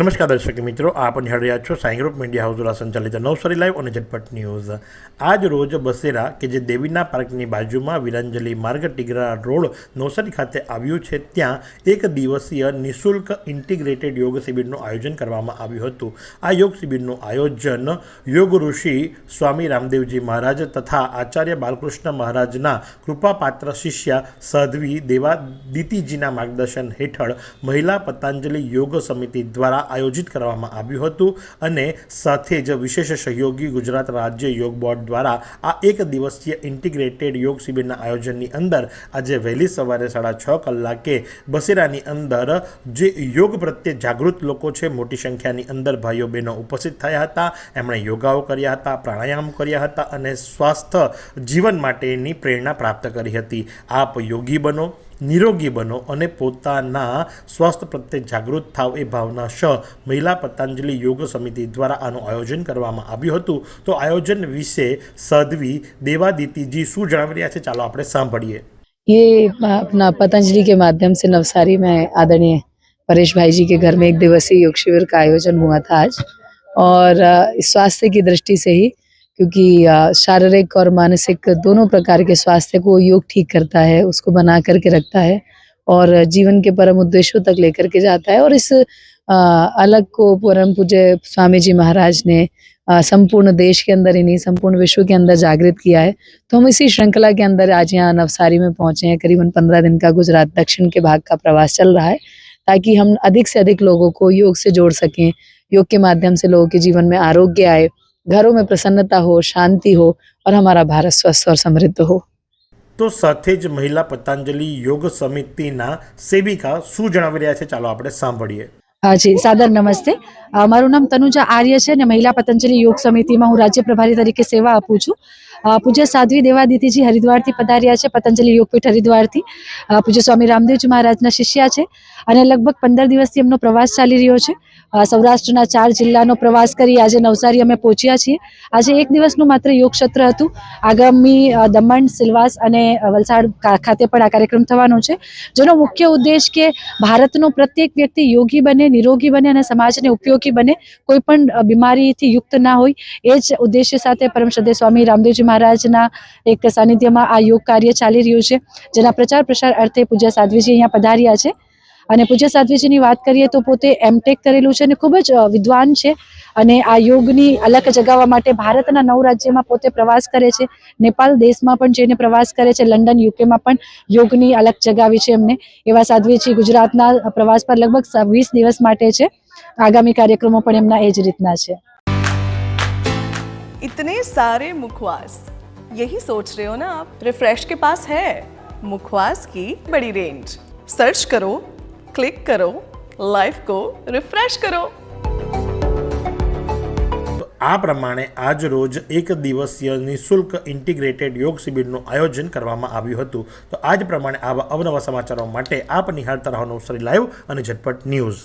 નમસ્કાર દર્શક મિત્રો, આપ નિહાળી છો સાઈ ગ્રુપ મીડિયા હાઉસ દ્વારા સંચાલિત નવસારી લાઈવ અને ઝટપટ ન્યૂઝ. આજ રોજ બસેરા કે જે દેવીના પાર્કની બાજુમાં વિરાંજલી માર્ગ ટીગરા રોડ નવસારી ખાતે આવ્યું છે, ત્યાં એક દિવસીય નિઃશુલ્ક ઇન્ટિગ્રેટેડ યોગ શિબિરનું આયોજન કરવામાં આવ્યું હતું. આ યોગ શિબિરનું આયોજન યોગ ઋષિ સ્વામી રામદેવજી મહારાજ તથા આચાર્ય બાલકૃષ્ણ મહારાજના કૃપાપાત્ર શિષ્યા સાધ્વી દેવાદિતિજીના માર્ગદર્શન હેઠળ મહિલા પતંજલિ યોગ સમિતિ દ્વારા આયોજિત કરવામાં આવ્યું હતું અને સાથે જ વિશેષ સહયોગી ગુજરાત રાજ્ય યોગ બોર્ડ દ્વારા આ એક દિવસીય ઇન્ટિગ્રેટેડ યોગ શિબિરના આયોજનની અંદર આજે વહેલી સવારે સાડા છ કલાકે બસેરાની અંદર જે યોગ પ્રત્યે જાગૃત લોકો છે, મોટી સંખ્યાની અંદર ભાઈઓ બહેનો ઉપસ્થિત થયા હતા. એમણે યોગાઓ કર્યા હતા, પ્રાણાયામ કર્યા હતા અને સ્વાસ્થ્ય જીવન માટેની પ્રેરણા પ્રાપ્ત કરી હતી. આપ યોગી બનો. નિરોગી બનો અને પોતાના સ્વાસ્થ્ય પ્રત્યે જાગૃત થાવ એ ભાવના શ મહિલા પતંજલિ યોગ સમિતિ દ્વારા આનું આયોજન કરવામાં આવ્યું હતું તો આયોજન વિશે સાધ્વી દેવાદિતિજી શું જણાવી રહ્યા છે ચાલો આપણે સાંભળીએ ये अपना पतंजलि के माध्यम से नवसारी में आदरणीय परेश भाई जी के घर में एक दिवसीय योग शिविर का आयोजन हुआ था आज और अ, स्वास्थ्य की दृष्टि से ही क्योंकि शारीरिक और मानसिक दोनों प्रकार के स्वास्थ्य को योग ठीक करता है, उसको बना करके रखता है और जीवन के परम उद्देश्यों तक लेकर के जाता है और इस अलग को परम पूज्य स्वामी जी महाराज ने संपूर्ण देश के अंदर ही नहीं संपूर्ण विश्व के अंदर जागृत किया है। तो हम इसी श्रृंखला के अंदर आज यहाँ नवसारी में पहुँचे हैं। करीबन पंद्रह दिन का गुजरात, दक्षिण के भाग का प्रवास चल रहा है, ताकि हम अधिक से अधिक लोगों को योग से जोड़ सकें, योग के माध्यम से लोगों के जीवन में आरोग्य आए घरों में प्रसन्नता हो शांति हो और हमारा भारत स्वस्थ और समृद्ध हो તો સાથે જ મહિલા પતંજલિ યોગ સમિતિના સેવિકા શું જણાવી રહ્યા છે ચાલો આપણે સાંભળીએ હા જી સાદર નમસ્તે અ, મારું નામ તનુજા આર્ય છે અને મહિલા પતંજલિ યોગ સમિતિમાં હું રાજ્ય પ્રભારી તરીકે સેવા આપું છું અ, પૂજ્ય સાધ્વી દેવાદિતિજી હરિદ્વારથી પધાર્યા છે, પતંજલિ યોગપીઠ હરિદ્વારથી. પૂજ્ય સ્વામી રામદેવજી મહારાજના શિષ્યા છે અને લગભગ પંદર દિવસથી એમનો પ્રવાસ ચાલી રહ્યો છે. સૌરાષ્ટ્રના ચાર જિલ્લાનો પ્રવાસ કરી આજે નવસારી અમે પહોંચ્યા છીએ. આજે એક દિવસનું માત્ર યોગ સત્ર હતું. આગામી દમણ, સિલવાસ અને વલસાડ ખાતે પણ આ કાર્યક્રમ થવાનો છે. જેનો મુખ્ય ઉદ્દેશ કે ભારતનો પ્રત્યેક વ્યક્તિ યોગી બને, નિરોગી બને અને સમાજને ઉપયોગી બને. કોઈ પણ બીમારીથી યુક્ત ના હોય. એ જ ઉદ્દેશ્ય સાથે પરમ શ્રદ્ધે સ્વામી રામદેવજી મહારાજના એક સાનિધ્યમાં આ યોગ કાર્ય ચાલી રહ્યું છે, જેના પ્રચાર પ્રસાર અર્થે પૂજ્ય સાધ્વીજી અહીંયા પધાર્યા છે. અને પૂજ્ય સાધ્વીજીની વાત કરીએ તો પોતે એમટેક કરેલું છે અને ખૂબ જ વિદ્વાન છે અને આ યોગની અલગ જગાવવા માટે ભારતના નવ રાજ્યમાં પોતે પ્રવાસ કરે છે. નેપાળ દેશમાં પણ જઈને પ્રવાસ કરે છે, લંડન યુકેમાં પણ યોગની અલગ જગાવી છે એમને. એવા સાધ્વીજી ગુજરાતના પ્રવાસ પર લગભગ વીસ દિવસ માટે છે. આગામી કાર્યક્રમો પણ એમના એ જ રીતના છે. इतने सारे मुखवास यही सोच रहे हो ना आप रिफ्रेश के पास है मुखवास की बड़ी रेंज सर्च करो क्लिक करो लाइफ को रिफ्रेश करो તો આ પ્રમાણે આજ રોજ એક દિવસીય નિઃશુલ્ક ઇન્ટિગ્રેટેડ યોગ શિબિરનું આયોજન કરવામાં આવ્યું હતું તો આજ પ્રમાણે આવા અવનવા સમાચારો માટે આપ નિહાળતા રહો નવસારી લાઈવ અને ઝટપટ ન્યૂઝ